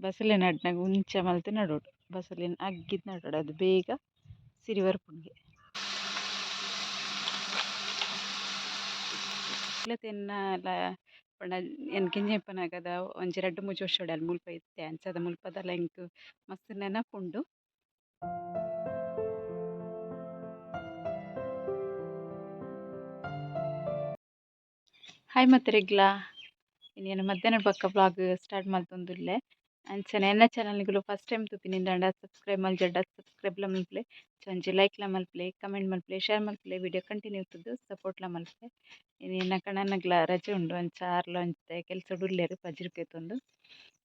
ಬಸಳೆ ನಡ್ನಾಗ ಉಂಚ ಮಲ್ತೆ ನಡೋಡು. ಬಸಳೆನ ಅಗ್ಗಿದ್ ನಡೋಡು. ಅದು ಬೇಗ ಸಿರಿ ಬರ್ಪುಂಡು ತೆನ್ನಲ ಪಂಡ ಎನ್ಕೆಂಚ ಇಪ್ಪುನಾಗದ ಒಂಜಿ ರಡ್ಡ್ ಮೂಜಿ ಅಲ್ಲಿ ಮುಲ್ಪ ಇತ್ತೆ. ಅನ್ಸದ ಮುಲ್ಪದ ಎಂಕ್ ಮಸ್ತ್ ನೆನಪುಂಡು. ಹಾಯ್ ಮತ್ತೆ ರೆಗ್ಲಾ ಇನ್ನೇನು ಮಧ್ಯಾಹ್ನ ಪಕ್ಕ ಬ್ಲಾಗ್ ಸ್ಟಾರ್ಟ್ ಮಲ್ತೊಂದುಲ್ಲೆ ಅಂಚನೆ ಎನ್ನ ಚಾನಲ್ನಿಗುಲು ಫಸ್ಟ್ ಟೈಮ್ ತೂಪಿನಿಂದಾಂಡ ಸಬ್ಸ್ಕ್ರೈಬ್ ಮಲ್ಜಡ್ಡ ಸಬ್ಸ್ಕ್ರೈಬ್ಲ ಮಲ್ಪಲೆ ಒಂಜಿ ಲೈಕ್ಲ ಮಲ್ಪಲೆ ಕಮೆಂಟ್ ಮಲ್ಪಲೆ ಶೇರ್ ಮಲ್ಪಲೆ ವಿಡಿಯೋ ಕಂಟಿನ್ಯೂ ಇತ್ತುದು ಸಪೋರ್ಟ್ಲ ಮಲ್ಪಲೆ ಇನ್ನು ಕಣ್ಣನಗ್ಲ ರಜೆ ಉಂಡು ಅಂಚ ಆರ್ಲ ಒಂತೆ ಕೆಲಸ ಉಳ್ಳೇರು ಪಜಿರ್ ಕೇತೊಂದು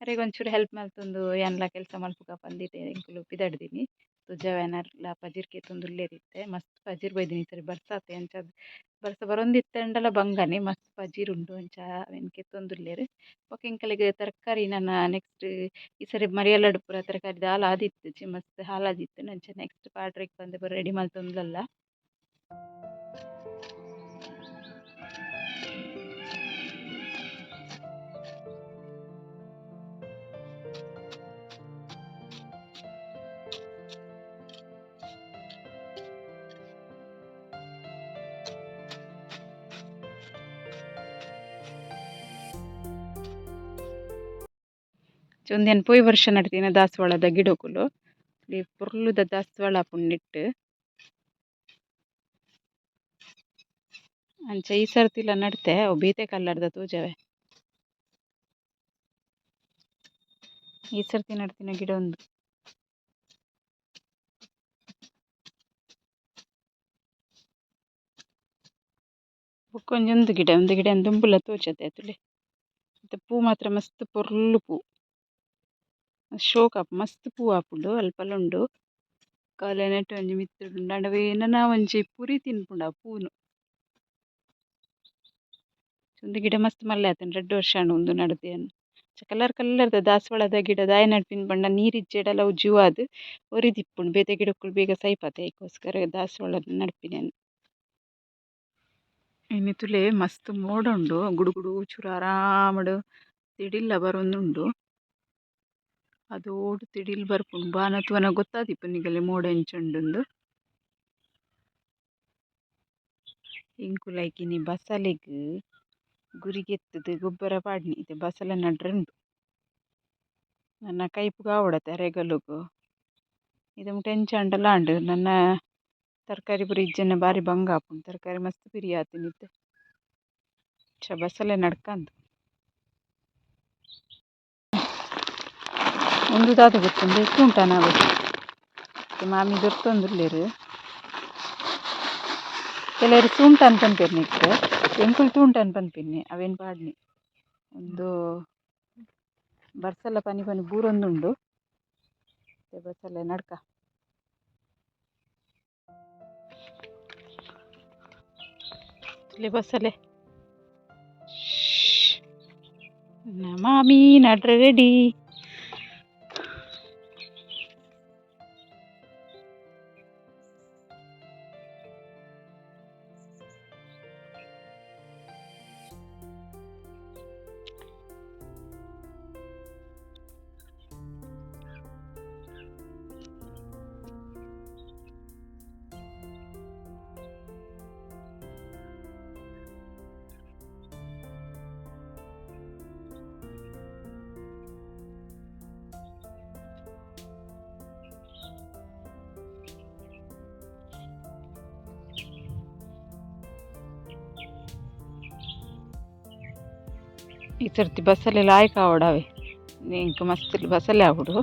ಅರೆಗ್ ಒಂಚೂರು ಹೆಲ್ಪ್ ಮಲ್ತೊಂದು ಯಾನ್ಲ ಕೆಲಸ ಮಲ್ಪುಗ ಪಂದಿತೆ ಎಂಕುಲು ಪಿದಡ್ದಿನಿ ತುಜವೆನರ್ಲ ಪಜಿರ್ ತುಂದುಲ್ಲೇರಿತ್ತೆ. ಮಸ್ತ್ ಪಜಿರ್ ಬೈದಿನಿ ಸರಿ, ಬರ್ಸಾತೆ ಅಂಚ ಬರ್ಸ ಬರೊಂದಿತ್ತಂಡಲ ಬಂಗನೆ, ಮಸ್ತ್ ಪಜಿರ್ ಉಂಡು ಅಂಚ ಅವೆನ್ ಕೆತ್ತೊಂದುಲ್ಲೆರ್ ಬೊಕ ಎಂಕಲೆಗ್ ತರಕಾರಿ ನನ ನೆಕ್ಸ್ಟ್ ಈ ಸರಿ ಮರಿಯಲಡ್ ಪೂರ ತರಕಾರಿ ಆದಿತ್ತು, ಚಿ ಮಸ್ತ್ ಹಾಲಾದಿತ್ತ್ ಅಂಚ ನೆಕ್ಸ್ಟ್ ಪಾಡ್ರೆಗ್ ಬಂದೆ ಪೂರ ರೆಡಿ ಮಲ್ತೊಂದುಲ್ಲ ಒಂದೆನ್ ಪೋಯಿ ವರ್ಷ ನಡ್ದಿನ ದಾಸವಾಳದ ಗಿಡಕುಲು. ಪೊರ್ಲುದ ದಾಸವಾಳ ಆಪುಂಡು ನೆಟ್ಟ್ ಅಂಚ ಈ ಸರ್ತಿಲ ನಡ್ತೆ, ಅವು ಬೀತೆ ಕಲರ್ದ ತೂಜವೆ. ಈ ಸರ್ತಿ ನಡ್ತಿನ ಗಿಡ ಬೊಕ ಉಂದು ಗಿಡ ಉಂದು ಗಿಡ ದುಂಬುಲ ತೋಜತೆ ಅತುಲೆ. ಪೂ ಮಾತ್ರ ಮಸ್ತ್ ಪೊರ್ಲು ಪೂ. ಶೋಕ್ ಮಸ್ತ್ ಪೂ ಆಪುಂಡು ಅಲ್ಪಲ ಉಂಡು. ಕಾಲೆ, ನೆಟ್ಟ್ ಒಂಜಿ ಮಿತ್ತುಡು ಆಂಡ ನನ ಒಂಜಿ ಪುರಿ ತಿನ್ಪುಂಡು ಪೂನು. ಉಂದು ಗಿಡ ಮಸ್ತ್ ಮಲ್ಲೆ ಆತುಂಡು ರಡ್ಡ್ ವರ್ಷ ಆಂಡ್ ಉಂದು ನಡ್ದೆ ಕಲರ್ ಕಲರ್ದ ದಾಸವಾಳದ ಗಿಡ ದಾಯೆ ನಡ್ಪಿನ ಪಂಡ ನೀರಿಜ್ಜೆಡಲ ಇಜ್ಜೆಂಡಲ ಅವು ಒರಿ ಒರಿದಿಪ್ಪುಂಡು ಬೇತೆ ಗಿಡಕುಲು ಬೇಗ ಸೈಪಾತೆ ಐಕೋಸ್ಕರ ದಾಸವಾಳದ ನಡ್ಪಿನ ಇನ್ನಿತುಲೆ ಮಸ್ತ್ ಮೋಡ ಉಂಡು. ಗುಡುಗುಡು ಗುಡು ಚೂರು ಆರಾಮಡ್. ತಿಡಿಲ ಬರೊಂದುಂಡು. ಅದೋಡು ತಿಡಿಲ್ ಬರ್ಪುಂಡು ಬಾನ ತೂವನ ಗೊತ್ತಾದಿಪ್ಪುನಿಗಲೆ ಮೋಡ ಎಂಚ ಉಂಡುಂದು ಎಂಕುಲು ಐಕ್ ಬಸಲೆಗ್ ಗುರಿಗೆತ್ತುದು ಗೊಬ್ಬರ ಪಾಡ್ನಿ. ಇತ್ತೆ ಬಸಲೆ ನಡ್ರೆ ಉಂಡು ನನ್ನ ಕೈಪುಗ ಆವಡತೆ ಅರೆಗಲುಗು ಇದು ಆಂಡಲ ಆಂಡ್ ನನ್ನ ತರಕಾರಿ ಪೂರ ಇಜ್ಜೆಂಡ ಬಾರಿ ಬಂಗ ಆಪುಂಡು ತರಕಾರಿ ಮಸ್ತ್ ಪಿರಿ ಚ ಬಸಲೆ ನಡ್ಕಂದ್. ಉಂದು ದಾದ ಗೊತ್ತುಂಡು ಕುಂಟನ ನಾವು ಮಾಮಿ ದೊರ್ತೊಂದುಲ್ಲೆರ್. ಕೆಲವೆರ್ ಸುಂಟ ಅಂದ್ ಪನ್ಪೆರ್ ನಿಕ್ಕ್ ಎಂಕುಲು ತೂಂಟ ಅಂದ್ ಪನ್ಪೆರ್ನಿ, ಅವೆನ್ ಪಾಡ್ನಿ ಉಂದು ಬರ್ಸಲ ಪನಿ ಪನಿ ಬೂರೊಂದುಂಡು. ಬರ್ಸಲ್ಲ ನಡ್ಕ. ಬಸಳೆ ಮಾಮಿ ನಡ್ರೆ ರೆಡಿ. ಈ ಸರ್ತಿ ಬಸ್ಸಲ್ಲಿ ಲಾಯ್ಕ ಆವಡಾವೆ ಎಂಕ್ ಮಸ್ತ್ ಬಸ್ಸಲ್ಲೇ ಆವುಡು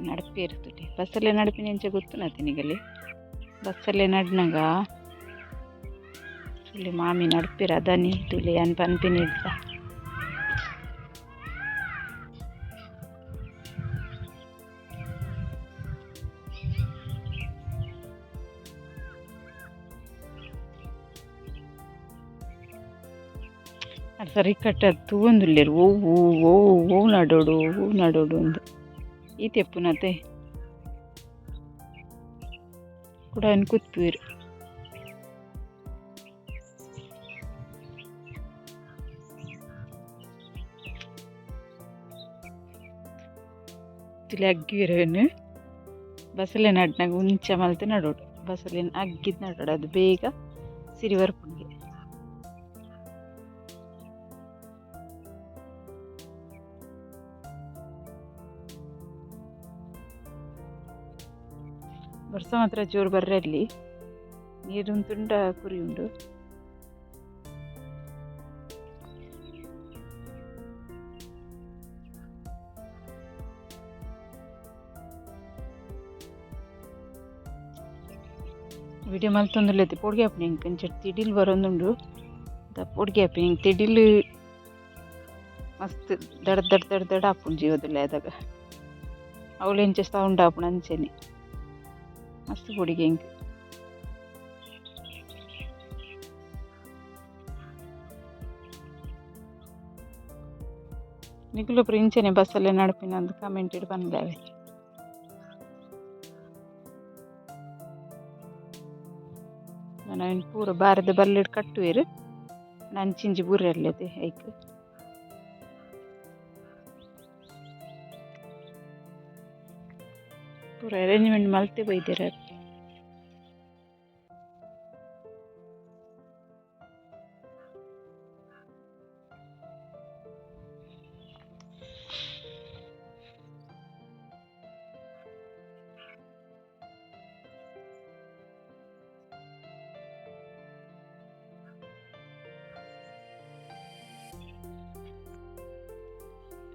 ನಡಪೇರ್ ತುಲೆ ಬಸ್ಸಲ್ಲೇ ನಡಪಿನ ಎಂಚ ಗೊತ್ತುನ ತಿನಿಗಲಿ ಬಸ್ಸಲ್ಲೇ ನಡ್ನಗ? ಇಲ್ಲಿ ಮಾಮಿ ನಡಪಿರ ಅದನಿ ತುಳಿ ಅನ್ ಪನ್ಪಿನ ಇಡ್ದ ಅಡ್ ಸರಿ ಓ ಓ ಒವ್ವು ಓ ಒವು ನಡೋಡು ಒವು ನಡೋಡು ಉಂದು ಈ ತೆಪ್ಪುನತೆ. ಕೂಡ ಕುತ್ತುವೆರ್ ತುಲೆ ಅಗ್ಗಿರೋನು. ಬಸಳೆ ನಡ್ನಾಗ ಉಂಚ ಮಲ್ತೆ ನಡೋಡು. ಬಸಳೆನ ಅಗ್ಗಿದ್ ನಡೋಡು. ಅದು ಬೇಗ ಸಿರಿ ವರ್ಷ ಮಾತ್ರ ಜೋರು ಬರ್ರಲ್ಲಿ ನೀರು ತುಂಡ ಕುರಿ ಉಂಡು. ವಿಡಿಯೋ ಮಲ್ತೊಂದುಲ್ಲೈತೆ ಪೊಡ್ಗೆ ಆಪಿ ಹಿಂಗೆ ಕಂಚ ತಿಡಿಲ್ ಬರೋಂದುಂಡು. ದ ಪೊಡ್ಗೆ ಆಪಿ ಹಿಂಗೆ ತಿಡಿಲ್ ಮಸ್ತ್ ದಡ ದಡ ದಡ ದಡ ಆಪುಂಡು ಜೀವದಲ್ಲಿ ಆದಾಗ. ಅವಳು ಎಂಚ ಸೌಂಡ್ ಆಪುಂಡು ಅಂಚೆನೆ. ಮಸ್ತ್ ಪೊಡಿಗೆ ಹಿಂಗೆ. ನಿಗುಲೊಬ್ರು ಇಂಚೆನೆ ಬಸ್ಸಲ್ಲೇ ನಡಪಿನ ಅಂತ ಕಮೆಂಟ್ ಇಡ್ ಬಂದಿದ್ದಾವೆ ನಾನು ಪೂರ ಬಾರದ ಬಲ್ಲಿಡ್ ನಾನು ಚಿಂಜಿ ಬುರ್ರೆರ್ಲೆದೆ ಐಕ್. ಪೂರ ಅರೇಂಜ್ಮೆಂಟ್ ಮಲ್ತೆ ಬೈದಿರ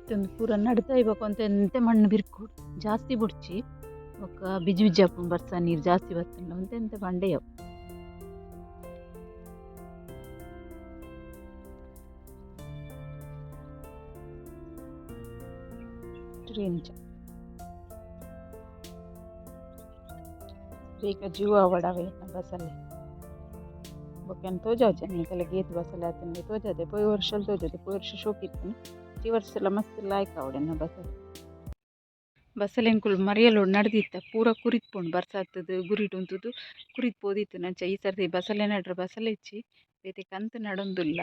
ಇತ್ತೊಂದು ಪೂರ ನಡ್ತಾ ಇವಾಗ ಅಂತ ಎಂತೆ ಮಣ್ಣು ಬಿರ್ಕೊಡು ಜಾಸ್ತಿ ಬುಡ್ಚಿ ఒక ಬಿಜಿ ಬಿಜಿ ಹಾಕೊಂಡು ಬರ್ತಾ ನೀರು ಜಾಸ್ತಿ ಬರ್ತಾನೆ ಅಂತ ಎಂತ ಬಂಡೆಯವು ಇಂಚ ಬೇಗ ಜೀವ ಅವಡವೆ ಬಸಲೆ ಬೊಕ್ಕನ್ ತೋಜಾವ್ಜೆ ನೀಕಲ್ಲ ಗೀತ್ ಬಸ್ಸಲ್ಲಿ ಆತನಿಗೆ ತೋಜದೆ, ಪೋಯ್ ವರ್ಷಲ್ಲಿ ತೋಜದೆ, ಪೋಯ್ ವರ್ಷ ಶೋಕಿತ್ತನು ಈ ವರ್ಷ ಎಲ್ಲ ಮಸ್ತ್ ಲಾಯ್ಕ್ ಅವಡೆನ ಬಸಲೆ ಬಸಲೆನ್ ಕುಲ್ ನಡೆದಿತ್ತ ಪೂರ ಕುರಿತ್ಪುಂಡು ಬರ್ಸಾತದು ಗುರಿಟ್ ಉಂತುದು ಕುರಿತ್ ಪೋದಿತ್ತು ನಂಚ ಈ ಸರ್ತಿ ಬಸಲೆ ನಡ್ರೆ ಇಚ್ಚಿ ಬೇತೆ ಕಂತು ನಡೊಂದುಲ್ಲ.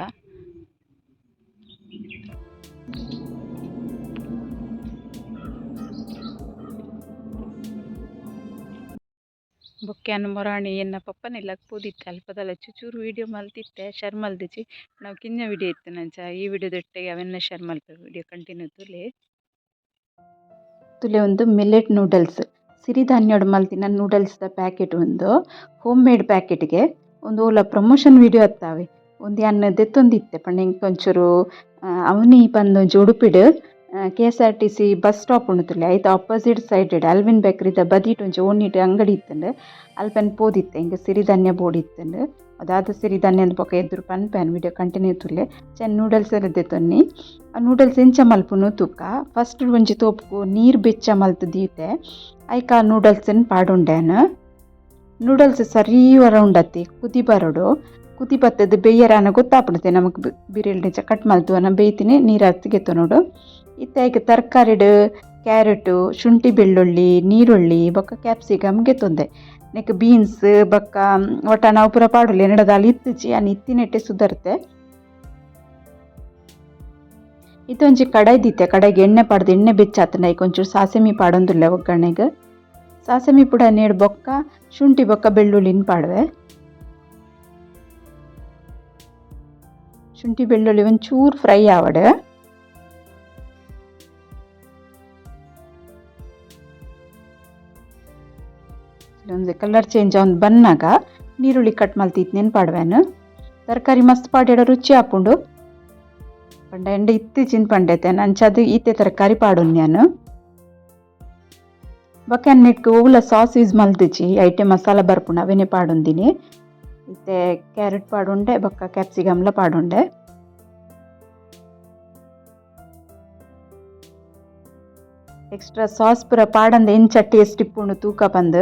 ಬೊಕ್ಕ್ಯಾನ್ ಮೊರಾಣಿ ಎನ್ನ ಪಪ್ಪನೆಲ್ಲಕ್ ಪೋದಿತ್ತೆ ಅಲ್ಪದಲ್ಲ ಚೂಚೂರು ವೀಡಿಯೋ ಮಲ್ತಿತ್ತೆ ಶರ್ ಮಲ್ದಿಚ್ಚಿ ನಾವು ಕಿನ್ನ ವಿಡಿಯೋ ಇತ್ತು ನಂಚ ಈ ವಿಡಿಯೋದೊಟ್ಟಿಗೆ ಅವೆನ್ನ ಶರ್ ಮಲ್ಪ ವಿಡಿಯೋ ಕಂಟಿನ್ಯೂ ತುಲೆ. ತುಲೆ ಒಂದು ಮಿಲ್ಲೆಟ್ ನೂಡಲ್ಸ್ ಸಿರಿಧಾನ್ಯಡ್ ಮಲ್ತಿನ ನೂಡಲ್ಸ್ದ ಪ್ಯಾಕೆಟ್ ಒಂದು ಹೋಮ್ ಮೇಡ್ ಪ್ಯಾಕೆಟ್ಗೆ ಒಂದು ಓಲ ಪ್ರಮೋಷನ್ ವಿಡಿಯೋ ಅತ್ತಾವೆ ಒಂದು ಅನ್ನ ದೆತ್ತೊಂದಿತ್ತೆ ಪಂಡ ಒಂಚೂರು ಅವನಿ ಪಂದೊಂಜಿ ಉಡುಪಿಡ್ K S R T C bus stop ಉಂಡುತ್ತುಲೆ ಐತ ಅಪೋಸಿಟ್ ಸೈಡ್ ಅಲ್ವಿನ್ ಬೇಕ್ರಿದ ಬದಿಟ್ ಒಂಜಿ ಓಣಿಟ್ ಅಂಗಡಿ ಇತ್ತುಂಡು. ಅಲ್ಪನ್ ಪೋದಿತ್ತೆ. ಹಿಂಗೆ ಸಿರಿಧಾನ್ಯ ಬೋರ್ಡ್ ಇತ್ತಂಡ್. ಅದಾದ ಸಿರಿಧಾನ್ಯದ ಪಕ್ಕ ಎದುರು ಪ್ಯಾನ್ ವಿಡಿಯೋ ಕಂಟಿನ್ಯೂ ತುಲೆ ಚೆನ್ನ ನೂಡಲ್ಸ್ ದೆತ್ತೊನ್ನಿ ಆ ನೂಡಲ್ಸ್ ಇಂಚ ಮಲ್ಪುನು ತೂಕ. ಫಸ್ಟ್ ಒಂಜಿ ತೋಪು ನೀರು ಬೆಚ್ಚ ಮಲ್ತು ದೀತೆ ಐಕ ಇನ್ ಪಾಡುಂಡ್ಯಾನ್ ನೂಡಲ್ಸ್ ಸರಿ ವರ ಉಂಡತ್ತಿ, ಕುದಿ ಬರೋಡು. ಕುದಿ ಬತ್ತದ ಬೇಯರಾನ ಗೊತ್ತಾಗ್ಬಿಡುತ್ತೆ ನಮಗೆ ಬಿರಿಯಲ್ ನಿಜ ಕಟ್ ಮಲ್ತು ಅನ್ನ ಬೇಯ್ತೀನಿ, ನೀರು ಹತ್ತಿಗೆತ್ತು ನೋಡು. ಇತ್ತಾಗ ತರಕಾರಿಡು, ಕ್ಯಾರೆಟು, ಶುಂಠಿ ಬೆಳ್ಳುಳ್ಳಿ, ನೀರುಳ್ಳಿ, ಬೊಕ್ಕ ಕ್ಯಾಪ್ಸಿಕಮ್ ಗೆತ್ತೊಂದೆ ನೆಕ್ ಬೀನ್ಸ್ ಬೊಕ್ಕ ಒಟ್ಟ ನಾವು ಪೂರ ಪಾಡುಲೆ ಎನ್ನಡದ ಅಲ್ಲಿ ಇತ್ತಿಜಿ ಅನ್ ಇತ್ತಿನೆಟ್ಟೆ ಸುಧರ್ತೆ ಇದೊಂಜಿ ಕಡಾಯಿ ದಿತ್ತೆ ಕಡಾಯಿಗೆ ಎಣ್ಣೆ ಪಾಡ್ದು, ಎಣ್ಣೆ ಬೆಚ್ಚಾತನ ಈಗ ಒಂಚೂರು ಸಾಸಮಿ ಪಾಡೊಂದುಲ್ಲ ಒಗ್ಗರಣೆಗೆ. ಸಾಸಮಿ ಪುಡ ನೇಡ್ ಬೊಕ್ಕ, ಶುಂಠಿ ಬೊಕ್ಕ, ಬೆಳ್ಳುಳ್ಳಿನ ಪಾಡುವೆ. ಶುಂಠಿ, ಬೆಳ್ಳುಳ್ಳಿ ಒಂಚೂರು ಫ್ರೈ ಆವಡೆ. ಒಂದು ಕಲರ್ ಚೇಂಜ್ ಅವ್ನು ಬಂದಾಗ ನೀರುಳ್ಳಿ ಕಟ್ ಮಲ್ತಿತ್ತು ನೆನ್ಪಾಡ್ವೇನು? ತರಕಾರಿ ಮಸ್ತ್ ಪಾಡ್ಯಾಡ ರುಚಿ ಹಾಕೊಂಡು ಪಂಡ ಎಂಡ ಇತ್ತೀಚಿನ ಪಂಡೈತೆ ನಂಚದು ಈತೆ ತರಕಾರಿ ಪಾಡು ನಾನು. ಬೊಕ್ಕ ನೆಟ್ಗೆ ಓಲ ಸಾಸ್ ಯೂಸ್ ಮಲ್ತಿಚ್ಚಿ ಐಟೆ ಮಸಾಲ ಬರ್ಪುಣ ಅವೇನೆ ಪಾಡೊಂದಿನಿ. ಇತ್ತೆ ಕ್ಯಾರೆಟ್ ಪಾಡುಂಡೆ, ಬೊಕ್ಕ ಕ್ಯಾಪ್ಸಿಕಮ್ಲ ಪಾಡುಂಡೆ. ಎಕ್ಸ್ಟ್ರಾ ಸಾಸ್ ಪೂರ ಪಾಡಂದ ಎಂಚ ಟೇಸ್ಟ್ ಇಪ್ಪುಂಡು ತೂಕ ಬಂದು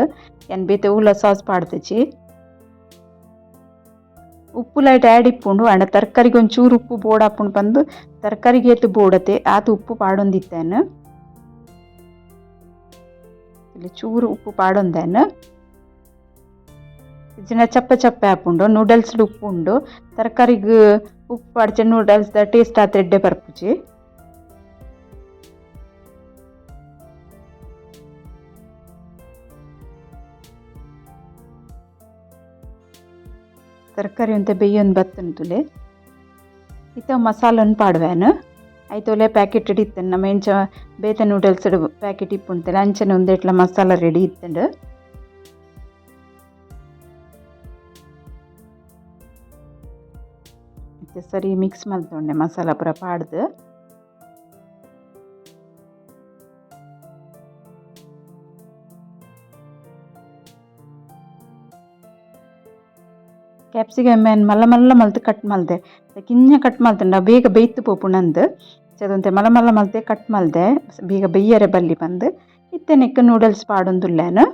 ಎನ್ ಬೇತೆ ಉಲ್ಲ ಸಾಸ್ ಪಾಡ್ದಿಚ್ಚಿ ಉಪ್ಪು ಲೈಟ್ ಆ್ಯಡ್ ಇಪ್ಪುಂಡು ಅಂಡ ತರಕಾರಿಗೆ ಒಂಚೂರು ಉಪ್ಪು ಬೋಡಾಪುಂಡು ಬಂದು ತರಕಾರಿಗೆ ಏತು ಬೋಡತೆ ಆತ ಉಪ್ಪು ಪಾಡೊಂದಿತ್ತೇನು. ಇಲ್ಲಿ ಚೂರು ಉಪ್ಪು ಪಾಡೊಂದೇನು. ಜನ ಚಪ್ಪ ಚಪ್ಪೆ ಹಾಪುಂಡು ನೂಡಲ್ಸ್ ಉಪ್ಪು ಉಂಡು ತರಕಾರಿಗೆ ಉಪ್ಪು ಪಾಡ್ಚೆ ನೂಡಲ್ಸ್ ಟೇಸ್ಟ್ ಆತ ಎಡ್ಡೆ ಬರ್ಪುಜಿ. ತರಕಾರಿ ಅಂತ ಬೇಯೊಂದು ತುಲೆ. ಇತ್ತ ಮಸಾಲನ್ ಪಾಡ್ವೇನ ಐತೆ ಒಲೆ ಪ್ಯಾಕೆಟ್ ರೆಡಿ ಇತ್ತನ್ ನಮ್ಮ ಎಂಚ ಬೇತ ನೂಡಲ್ಸ್ ಪ್ಯಾಕೆಟ್ ಇಪ್ಪುಂಟಲ್ಲ ಅಂಚನೆ ಒಂದೇಟ್ಲ ಮಸಾಲ ರೆಡಿ ಇತ್ತಂಡು ಸರಿ ಮಿಕ್ಸ್ ಮಲ್ತೊಂಡೆ ಮಸಾಲ ಪೂರ ಪಾಡ್ದು. ಏನು ಮಲ್ಲ ಮಲ್ಲ ಮಲ್ತು ಕಟ್ ಮಲ್ದೆ ಕಿಂಜ ಕಟ್ ಮಲ್ತಂಡ ಬೇಗ ಬೇಯ್ತು ಪೋಪುಣಂದು ಚದಂತೆ ಮಲ್ಲ ಮಲ್ಲ ಮಲ್ತೆ ಕಟ್ ಮಲ್ದೆ ಬೇಗ ಬೇಯ್ಯರೆ ಬಲ್ಲಿ ಬಂದು ಇತ್ತೆ ನೆಕ್ಕ ನೂಡಲ್ಸ್ ಪಾಡೊಂದುಲ್ಲೇನು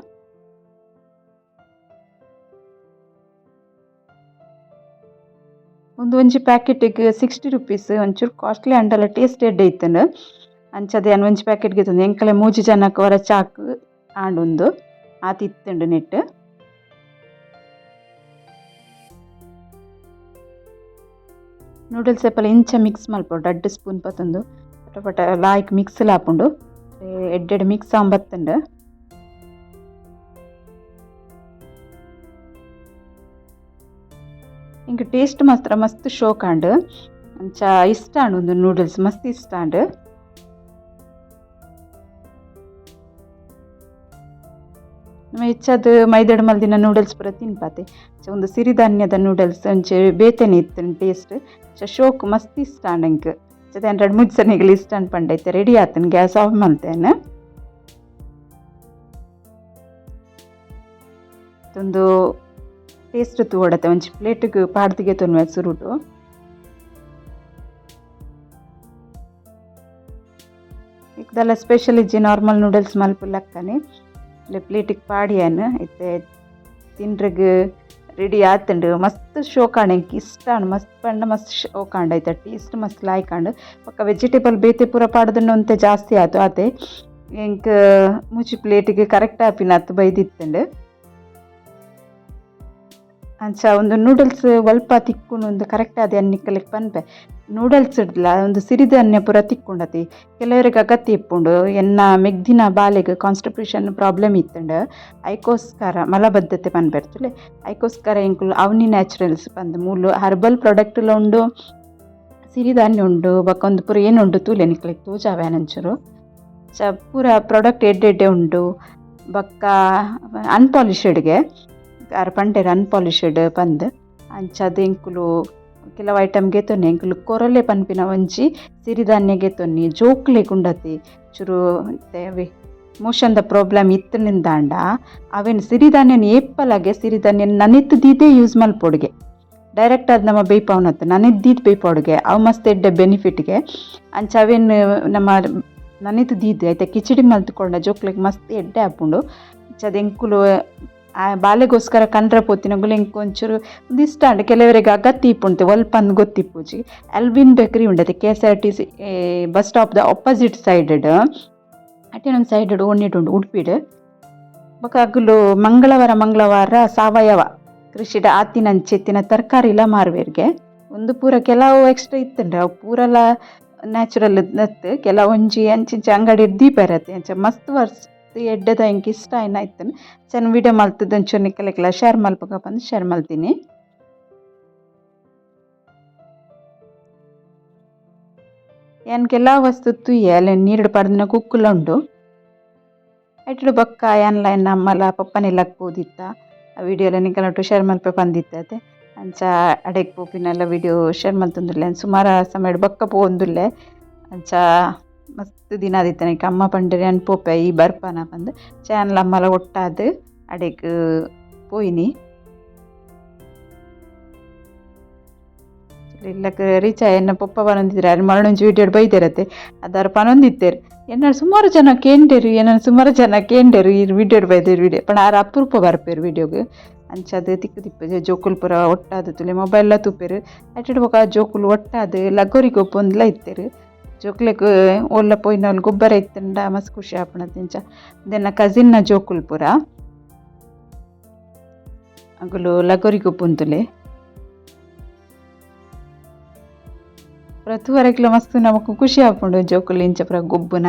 ಒಂದು ಒಂಜಿ ಪ್ಯಾಕೆಟಿಗೆ ಸಿಕ್ಸ್ಟಿ ರುಪೀಸ್ ಒಂಚೂರು ಕಾಸ್ಟ್ಲಿ ಅಂಡಲ್ಲ ಟೇಸ್ಟ್ ಎಡ್ಡೆ ಐತನು ಅಂಚದೆ ಅನ್ ಒಂಜಿ ಪ್ಯಾಕೆಟ್ಗೆ ತಂದು ಎಂಕಲೆ ಮೂಜಿ ಜನಕ್ಕೆ ವರ ಚಾಕ್ ಆಂಡೊಂದು ಆತ ಇತ್ತುಂಡು ನೂಡಲ್ಸ್ ಎಪ್ಪಲ ಇಂಚ ಮಿಕ್ಸ್ ಮಲ್ಪೊಡು ಅಡ್ಡು ಸ್ಪೂನ್ ಪತ್ತೊಂದು ಪಟ ಪಟ ಲಾಯ್ಕ್ ಮಿಕ್ಸ್ ಲಾಪುಂಡು ಎಡ್ಡೆಡ್ ಮಿಕ್ಸ್ ಆಂಬತ್ತುಂಡು ಇಂಕ ಟೇಸ್ಟ್ ಮಾತ್ರ ಮಸ್ತ್ ಶೋಕಾಂಡ್ ಅಂಚ ಇಷ್ಟ ಒಂದು ನೂಡಲ್ಸ್ ಮಸ್ತ್ ಇಷ್ಟ ಅಂಡ್ ನಮ್ಮ ಹೆಚ್ಚಾದ ಮೈದಡ್ ಮಲ್ದಿನ ನೂಡಲ್ಸ್ ಪೂರ ತಿನ್ಪಾತೆ. ಒಂದು ಸಿರಿಧಾನ್ಯದ ನೂಡಲ್ಸ್ ಅಂಚೆ ಬೇತೆನೆ ಇತ್ತು ಟೇಸ್ಟ್ ಶೋಕ್ ಮಸ್ತ್ ಇಷ್ಟ ಅಂಡ್ ಜೊತೆ ಎರಡು ಮುಜ್ಸನಿಗಳು ಇಷ್ಟ ಅನ್ಪಂಡೈತೆ. ರೆಡಿ ಆತನ್ ಗ್ಯಾಸ್ ಆಫ್ ಮಲ್ತೇನೆ ಒಂದು ಟೇಸ್ಟ್ ತೂಡತ್ತೆ ಒಂಚಿ ಪ್ಲೇಟಿಗೆ ಪಾಡ್ದಿಗೆ ತೊನ್ವೆ ಸುರುಟು. ಇಕ್ದಲ್ಲ ಸ್ಪೆಷಲ್ ಇಜ್ಜಿ ನಾರ್ಮಲ್ ನೂಡಲ್ಸ್ ಮಲ್ಪುಲ್ಲಕ್ಕನೆ ಇಲ್ಲ ಪ್ಲೇಟಿಗೆ ಪಾಡಿಯನ್ ಇತ್ತೆ ತಿನ್ರಿಗೆ ರೆಡಿ ಆತಂಡು ಮಸ್ತ್ ಶೋಕಾಂಡ್ ಎಂಕ್ ಇಷ್ಟ ಮಸ್ತ್ ಪಂಡ ಮಸ್ತ್ ಶೋಕಾಂಡ ಐತೆ, ಟೇಸ್ಟ್ ಮಸ್ತ್ ಲಾಯ್ಕಾಂಡ್ ಪಕ್ಕ ವೆಜಿಟೇಬಲ್ ಬೇತೆ ಪೂರ ಪಾಡ್ದನ್ನು ಅಂತ ಜಾಸ್ತಿ ಆಯ್ತು ಆತೆ ಎಂಕ್ ಮುಚ್ಚಿ ಪ್ಲೇಟಿಗೆ ಕರೆಕ್ಟ್ ಆಪಿನ ಹತ್ತು ಬೈದಿತ್ತಂಡು. ಅಂಚ ಒಂದು ನೂಡಲ್ಸ್ ಒಲ್ಪ ತಿಕ್ಕೊಂಡು ಒಂದು ಕರೆಕ್ಟ್ ಅದೇ ಅನ್ನಿಕ್ಕಲಿಕ್ಕೆ ಪನ್ಪೆ. ನೂಡಲ್ಸ್ ಇಡ್ಲ, ಒಂದು ಸಿರಿಧಾನ್ಯ ಪೂರ ತಿಕ್ಕೊಂಡತಿ. ಕೆಲವರಿಗೆ ಅಗತ್ಯ ಇಪ್ಪುಂಡು ಎನ್ನ ಮೆಗ್ದಿನ ಬಾಲೆಗೆ ಕಾನ್ಸ್ಟಿಪೇಷನ್ ಪ್ರಾಬ್ಲಮ್ ಇತ್ತಂಡು ಐಕೋಸ್ಕರ ಮಲಬದ್ಧತೆ ಪನ್ಪೆರ್ತುಲೆ ಐಕೋಸ್ಕರ ಎಂಕುಲು ಅವನಿ ನ್ಯಾಚುರಲ್ಸ್ ಬಂದು ಮೂಲು ಹರ್ಬಲ್ ಪ್ರಾಡಕ್ಟ್ಲ ಉಂಡು ಸಿರಿಧಾನ್ಯ ಉಂಡು ಬಕ್ಕೊಂದು ಪೂರ ಏನುಂಡು ತೂಲೆ ನಿಕ್ಲಿಕ್ಕೆ ತೂಜಾವ್ಯಾನಂಚೂರು ಚ ಪೂರ ಪ್ರಾಡಕ್ಟ್ ಎಡ್ಡೆ ಎಡ್ಡೆ ಉಂಡು, ಬಕ್ಕ ಅನ್ಪಾಲಿಶ್ಡ್ಗೆ ಅರ ಪಂಡೆರ್ ಅನ್ಪಾಲಿಶ್ಡ್ ಪಂದ್. ಅಂಚಾದ ಎಂಕುಲು ಕೆಲವು ಐಟಮ್ಗೆ ತೊನ್ನೆ ಎಂಕುಲು ಕೊರಲೆ ಪನ್ಪಿನ ಒಂಜಿ ಸಿರಿಧಾನ್ಯಗೆ ತೊನ್ನಿ, ಜೋಕ್ಲೆ ಗುಂಡತಿ ಚೂರು ಅವೆ ಮೋಷನ್ದ ಪ್ರಾಬ್ಲಮ್ ಇತ್ತನಿಂದಾಂಡ ಅವೇನು ಸಿರಿಧಾನ್ಯನ ಏಪ್ಪಲಾಗೆ ಸಿರಿಧಾನ್ಯ ನನಿತ್ತು ದೀದೇ ಯೂಸ್ ಮಲ್ಪೊಡ್ಗೆ. ಡೈರೆಕ್ಟ್ ಅದು ನಮ್ಮ ಬೇಯ್ಪವನತ್ತು ನನಿದ್ದೀದ್ ದೀದ್ ಬೇಯ್ಪೊಡ್ಗೆ, ಅವು ಮಸ್ತ್ ಎಡ್ಡೆ ಬೆನಿಫಿಟ್ಗೆ. ಅಂಚ ಅವೇನು ನಮ್ಮ ನನಿತು ದೀದೆ ಆಯ್ತಾ ಕಿಚಡಿ ಮಲ್ತ್ಕೊಂಡ ಜೋಕ್ಲಿಗೆ ಮಸ್ತ್ ಎಡ್ಡೆ ಆಪುಂಡು ಅಂಚ ಎಂಕುಲು ಬಾಲೆಗೋಸ್ಕರ ಕಂಡ್ರ ಪೋತಿನಗುಲು ಎಂಕ್ ಒಂಚೂರು ಒಂದಿಷ್ಟ ಅಂಡ್ ಕೆಲವರಿಗೆ ಅಗತ್ಯ ಇಪ್ಪುಂತೆ ಒಲ್ಪ ಗೊತ್ತಿಪ್ಪುಜಿ. Alvin bakery ಉಂಡತೆ K S R T C bus stop the opposite ಸೈಡೆಡ್ ಅಟೇನೊಂದು ಸೈಡೆಡ್ ಉಂಡು ಉಡುಪಿಡ್. ಬೊಕ ಅಗುಲು ಮಂಗಳವಾರ ಮಂಗಳವಾರ ಸಾವಯವ ಕೃಷಿಡ ಆತಿನಂಚೆತ್ತಿನ ತರಕಾರಿಲ ಮಾರುವೆರ್ಗೆ. ಒಂದು ಪೂರ ಕೆಲವು ಎಕ್ಸ್ಟ್ರಾ ಇತ್ತಂಡ್ರೆ ಅವು ಪೂರಲ ನ್ಯಾಚುರಲ್ ನತ್ ಕೆಲವು ಒಂಜಿ ಅಂಚಿಂಚ ಅಂಗಡಿ ದೀಪ ಇರತ್ತೆ, ಅಂಚ ಮಸ್ತ್ ವರ್ಸ್ ಎಡ್ಡೆದ ಹೆಂಗೆ ಇಷ್ಟ ಆಯ್ನ ಆಯ್ತನ್? ಚೆನ್ನ ವಿಡಿಯೋ ಮಲ್ತದ್ದು ಒಂಚೂರು ನಿಕ್ಕಲಿಕ್ಕಲ್ಲ ಶೇರ್ ಮಲ್ಬೇಕಪ್ಪ ಅಂದ್ರೆ ಶೇರ್ ಮಲ್ತೀನಿ ಏನ್ಕೆಲ್ಲ ವಸ್ತು ತುಯ್ಯ ಅಲ್ಲ ನೀರು ಪಡ್ದಿನ ಕುಕ್ಕುಲ ಉಂಡು. ಐಟಡು ಬೊಕ್ಕ ಏನ್ಲ ಏನು ಅಮ್ಮಲ ಪಪ್ಪನೆಲ್ಲಕ್ ಪೋದಿತ್ತ. ಆ ವೀಡಿಯೋ ಎಲ್ಲ ನಿಕ್ಕಲಟ್ಟು ಶೇರ್ ಮಲ್ಪ ಬಂದಿತ್ತೆ ಅಂಚ ಅಡೆಗೆ ಪೋಪಿನೆಲ್ಲ ವಿಡಿಯೋ ಶೇರ್ ಮಲ್ತಂದುಲ್ಲೆ ಸುಮಾರು ಸಮಯ ಬೊಕ್ಕ ಪೋಂದುಲ್ಲೆ ಅಂಚ ಮಸ್ತ್ ದಿನ ಆದಿತ್ತನೆ ಅಮ್ಮ ಪಂಡರೆ ಅನ್ಪೋಪೆ ಈ ಬರ್ಪನ ಪಂದ್ ಚಾನಲ್ ಅಮ್ಮಲ ಒಟ್ಟಾದ್ ಅಡೆಗ್ ಪೋಯಿನಿ. ಇಲ್ಲಕ್ ರೀಚ್ ಎನ್ನ ಪೊಪ್ಪ ಬನೊಂದಿದ್ರೆ ಅರ್ ಮರಣೊಂಜಿ ವಿಡಿಯೋ ಬೈದಿರತ್ತೆ. ಅದಾರ ಪನೊಂದಿತ್ತೇರು ಎನ್ನ ಸುಮಾರು ಜನ ಕೇಂಡೆರು ಏನ ಸುಮಾರು ಜನ ಕೇಂಡೆರು ಈ ವಿಡಿಯೋ ಬೈದಿರು ವಿಡಿಯೋ ಪಣ ಆರ ಅಪರೂಪ ಬರ್ಪೇರು ವಿಡಿಯೋಗ್ ಅಂಚದ್ ತಿಕ್ಕು ತಿಪ್ಪು ಜೋಕುಲ್ ಪೂರ ಒಟ್ಟಾದ್ ತುಲೆ. ಮೊಬೈಲ್ ತುಪ್ಪೇರು ಅಟ್ಟಡ್ ಬೊಕ ಜೋಕುಲ್ ಒಟ್ಟಾದ್ ಲಗೋರಿ ಗೊಬ್ಬೊಂದುಲ ಇತ್ತೇರು. ಜೋಕ್ಲೆಗ್ ಓಲ್ಲ ಪೋಯಿನವ್ಲು ಗೊಬ್ಬರ ಇತ್ತಂಡ ಮಸ್ತ್ ಖುಷಿ ಆಪುಂಡತಿಂಚ ದೆನ್ನ ಕಸಿನ್ನ ಜೋಕುಲ್ ಪೂರ ಅಗುಲು ಲಗೋರಿ ಗೊಬ್ಬುಂತುಲೆ ಪೂರ ತೂವರೆಗ್ಲ ಮಸ್ತ್ ನಮಕ್ ಖುಷಿ ಆಪುಂಡು ಜೋಕುಲ್ ಇಂಚ ಪೂರ ಗೊಬ್ಬುನ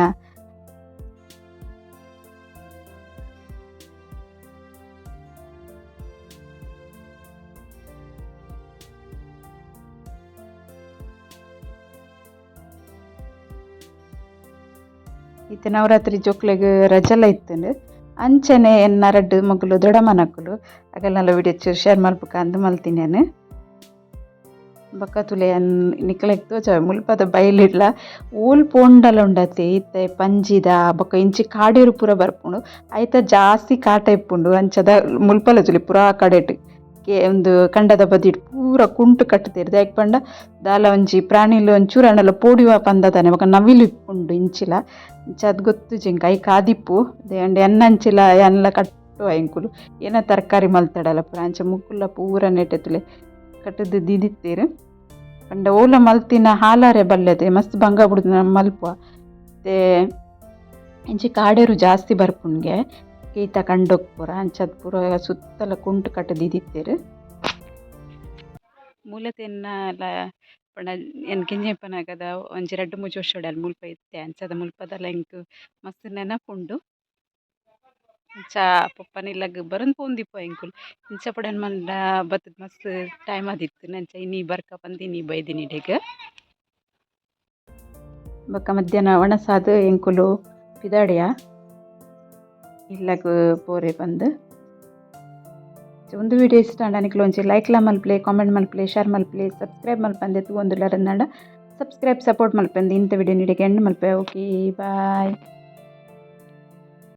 ಈತ ನವರಾತ್ರಿ ಜೋಕ್ಲೆಗ್ ರಜಲ ಇತ್ತುಂಡು ಅಂಚನೆ ಎನ್ನ ರಡ್ಡ್ ಮಕ್ಕಳು ದೊಡ ಮನಕ್ಕುಲು ವಿಡಿಯೋ ಚೂರು ಶೇರ್ ಮಲ್ಪುಕ ಅಂದ್ ಮಲ್ತಿನೇನು ಬಕ್ಕ ತುಲೆ ನಿಕ್ಲೆಗ್ ತೋಜ ಮುಲ್ಪದ ಬಯಲಿಡ್ಲ ಓಲ್ ಪೋಂಡಲ ಉಂಡತೆ ಇತ್ತೆ, ಪಂಜಿದ, ಬಕ್ಕ ಇಂಚಿ ಕಾಡಿರು ಪೂರ ಬರ್ಪುಂಡು ಐತ ಜಾಸ್ತಿ ಕಾಟ ಇಪ್ಪುಂಡು, ಅಂಚದ ಮುಲ್ಪಲ ತುಲಿ ಪುರಾ ಕಡೆಟ್ ಕೆ ಒಂದು ಕಂಡದ ಬದಿಟ್ ಪೂರ ಕುಂಟು ಕಟ್ಟುದೆರ್ ದಾಯಕ್ ಪಂಡ? ದಾಲ ಒಂಜಿ ಪ್ರಾಣಿಲು ಒಂಚೂರು ಅಂಡಲ ಪೋಡಿವ ಪಂದದಾನೆ. ಬೊಕ ನವಿಲು ಇಪ್ಪುಂಡು ಇಂಚಿಲ, ಇಂಚ ಅದ್ ಗೊತ್ತು ಜಿಂಕ. ಐಕ್ ಎನ್ನಂಚಿಲ ಎನ್ಲ ಕಟ್ಟು ಎಂಕುಲು. ಏನ ತರಕಾರಿ ಮಲ್ತಡಲ ಪೂರ. ಅಂಚ ಮುಕ್ಕುಲ ಪೂರ ನೆಟ್ಟೆತ್ತಲೆ ಕಟ್ಟದ್ದು ದಿದಿತ್ತೀರು. ಪಂಡ ಓಲ ಮಲ್ತಿನ ಹಾಲಾರೆ ಬಲ್ಲೆದೆ. ಮಸ್ತ್ ಬಂಗ ನಮ್ಮ ಮಲ್ಪುವ. ಮತ್ತೆ ಇಂಚಿ ಕಾಡೇರು ಜಾಸ್ತಿ ಬರ್ಪುಂಡ್ಗೆ ಈತ ಕಂಡೋಗ್ ಪೂರ, ಅಂಚದ್ ಪೂರ ಸುತ್ತಲ ಕುಂಟು ಕಟ್ಟು ದಿದಿತ್ತೇರು ಮೂಲತೆ ಪಣ ಪಂಡ ಎನ್ ಕಿಂಜೆಪನಗದ, ಒಂಜಿ ರಡ್ಡ್ ವರ್ಷ ಅಲ್ಲಿ ಮುಲ್ಪ ಇತ್ತೆ, ಅಂಚದ ಮುಲ್ಪದಲ ಎಂಕ್ ಮಸ್ತ್ ನೆನಪುಂಡು. ಅಂಚ ಪೊಪ್ಪನಿಲಗ್ ಬರೊಂದು ಪೋಂದಿಪ್ಪ ಎಂಕುಲು. ಇಂಚ ಪಡನ್ ಮಲ್ಲ ಬತ್ತದ ಮಸ್ತ್ ಟೈಮ್ ಆದಿತ್ತು, ನಂಚ ಇನ್ನೀ ಬರ್ಕ ಪಂದಿನಿ ಬೈದಿನಿಡೆಗ್ ಬಕ್ಕ ಮಧ್ಯಾಹ್ನ ಒಣಸಾದ್ ಎಂಕುಲು ಪಿದಾಡಿಯ. ಇಲ್ಲಗ್ ಪೋರೆ ಪಂದ್ ಒಂದು ವಿಡಿಯೋ ಇಷ್ಟ ಆಂಡ ಒಂಜಿ ಲೈಕ್ಲ ಮಲ್ಪ್ಲೆ ಕಾಮೆಂಟ್ ಮಲ್ಪ್ಲೆ ಶೇರ್ ಮಲ್ಪ್ಲೆ ಸಬ್ಸ್ಕ್ರೈಬ್ ಮಲ್ಪಂದೆ ತೂವೊಂದುಲ್ಲೆರ್ ಅಂದಾಂಡ ಸಬ್ಸ್ಕ್ರೈಬ್ ಸಪೋರ್ಟ್ ಮಲ್ಪಂದೆ ಇಂಥ ವಿಡಿಯೋ ನಿಡೆಗೆ ಎಂಡ್ ಮಲ್ಪೆ ಓಕೆ ಬಾಯ್